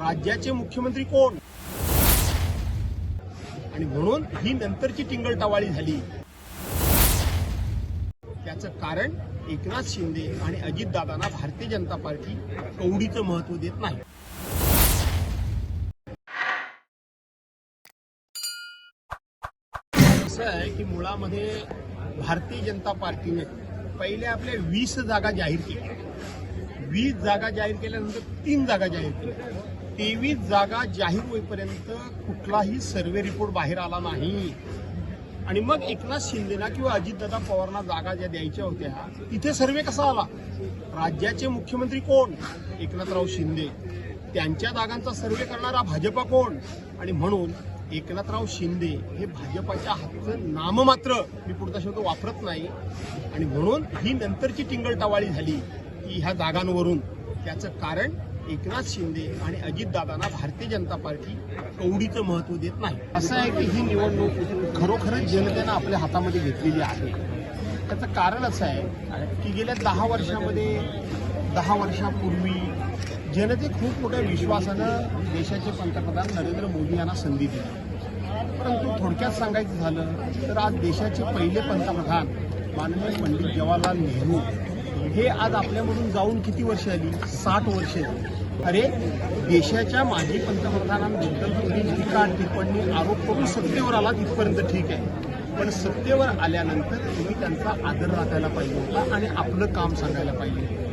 राज्याचे मुख्यमंत्री कोण? आणि म्हणून ही नंतरची टिंगलटावाळी झाली. त्याचं कारण एकनाथ शिंदे आणि अजितदादांना भारतीय जनता पार्टी कवडीचं महत्त्व देत नाही. असं आहे की मुळामध्ये भारतीय जनता पार्टीने पहिले आपल्या वीस जागा जाहीर केल्या. वीस जागा जाहीर केल्यानंतर तीन जागा जाहीर केल्या. तेवीस जागा जाहीर होईपर्यंत कुठलाही सर्वे रिपोर्ट बाहेर आला नाही. आणि मग एकनाथ शिंदेना किंवा अजितदादा पवारांना जागा ज्या द्यायच्या होत्या तिथे सर्वे कसा आला? राज्याचे मुख्यमंत्री कोण? एकनाथराव शिंदे. त्यांच्या जागांचा सर्वे करणारा भाजपा कोण? आणि म्हणून एकनाथराव शिंदे हे भाजपाच्या हातचं नाममात्र मी पुढचा शब्द वापरत नाही. आणि म्हणून ही नंतरची टिंगलटवाळी झाली. की ह्या जागांवरून त्याचं कारण एकनाथ शिंदे आणि अजितदादांना भारतीय जनता पार्टी कवडीचं महत्त्व देत नाही. असं आहे की ही निवडणूक खरोखरच जनतेनं आपल्या हातामध्ये घेतलेली आहे. त्याचं कारण असं आहे की गेल्या दहा वर्षामध्ये दहा वर्षापूर्वी जनते खूप मोठ्या विश्वासानं देशाचे पंतप्रधान नरेंद्र मोदी यांना संधी दिली. परंतु थोडक्यात सांगायचं झालं तर आज देशाचे पहिले पंतप्रधान माननीय पंडित जवाहरलाल नेहरू हे आज आपल्यामधून जाऊन किती वर्ष आली साठ वर्ष अरे देशाच्या माजी पंतप्रधानांबद्दल तुम्ही टीका टिप्पणी आरोप करून सत्तेवर आला तिथपर्यंत ठीक आहे. पण सत्तेवर आल्यानंतर तुम्ही त्यांचा आदर राखायला पाहिजे होता आणि आपलं काम सांगायला पाहिजे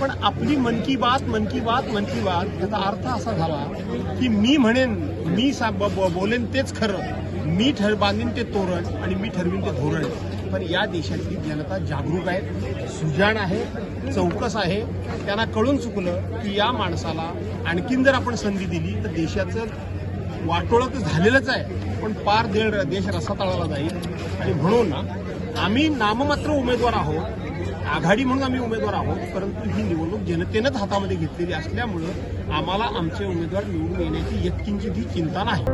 पण आपली मन की बात मन की बात मन की बात याचा अर्थ असा झाला की मी म्हणेन मी सा- ब- ब- बोलेन तेच खरं. मी ठर बांधीन ते तोरण आणि मी ठरवीन ते धोरण. पण या देशातली जनता जागरूक आहे सुजाण आहे चौकस आहे. त्यांना कळून चुकलं की या माणसाला आणखीन जर आपण संधी दिली तर देशाचं वाटोळं तर झालेलंच आहे. पण पार दे देश रसातळाला जाईल. आणि म्हणून आम्ही नाममात्र उमेदवार आहोत आघाडी म्हणून आम्ही उमेदवार आहोत परंतु ही निवडणूक जनतेनंच हातामध्ये घेतलेली असल्यामुळं आम्हाला आमचे उमेदवार निवडून येण्याची यत्किंचितही चिंता नाही.